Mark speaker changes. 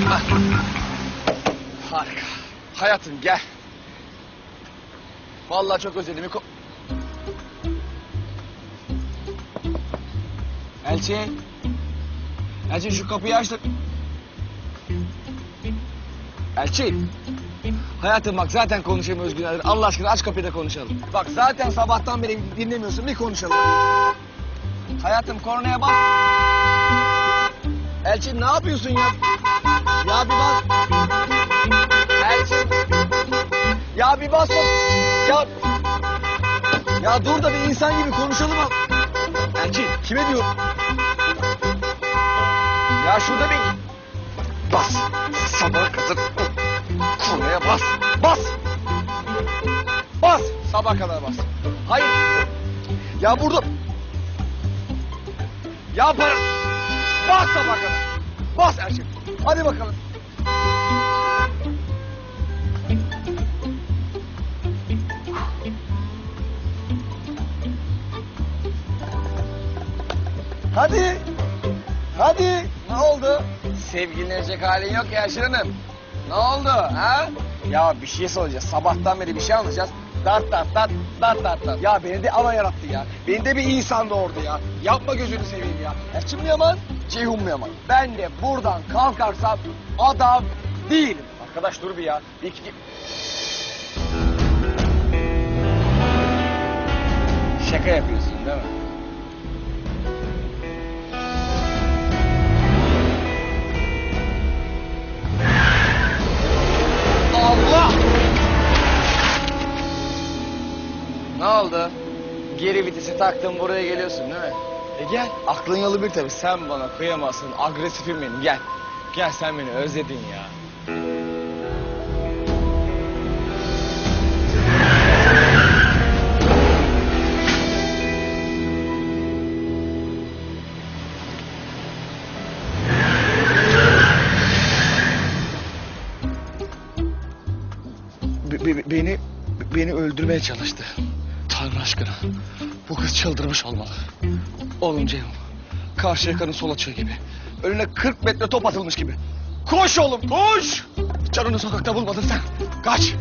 Speaker 1: Hah. Harika. Hayatım gel. Vallahi çok özledim. Ko- Elçin. Elçin şu kapıyı aç da... Elçin. Hayatım bak zaten konuşamıyoruz günlerdir. Allah aşkına aç kapıyı da konuşalım. Bak zaten sabahtan beri dinlemiyorsun. Bir konuşalım. Hayatım kornaya bas. Elçin ne yapıyorsun ya? Ya bir bas. Elçin. Ya bir bas. Ya. Ya dur da bir insan gibi konuşalım. Elçin kime diyor? Ya şurada bir... Bas. Sabah kadar. Kornaya bas. Bas. Bas. Sabah kadar bas. Hayır. Ya burada... Ya para... Bas sabah kadar. Bas Erçin. Hadi bakalım. Hadi. Hadi. Ne oldu? Sevgilenecek halin yok ya Şirin Hanım. Ne oldu ha? Ya bir şey soracağız. Sabahtan beri bir şey anlayacağız. Dart dart dart dart dart dart. Ya beni de ana yarattı ya. Beni de bir insan doğurdu ya. Yapma gözünü seveyim ya. Erçin mi yaman? Ceyhun mu yaman? Ben de buradan kalkarsam adam değilim. Arkadaş dur bir ya. İki... Şaka yapıyorsun Ne oldu? Geri vitesi taktın buraya geliyorsun değil mi? E gel. Aklın yolu bir tabii. Sen bana kıyamazsın. Agresifim benim. Gel. Gel sen beni özledin ya. Be- be- beni beni öldürmeye çalıştı. Tanrı aşkına. Bu kız çıldırmış olmalı. Oğlum Ceyhun. Karşı yakanın sol açığı gibi. Önüne 40 metre top atılmış gibi. Koş oğlum koş. Canını sokakta bulmadın sen. Kaç.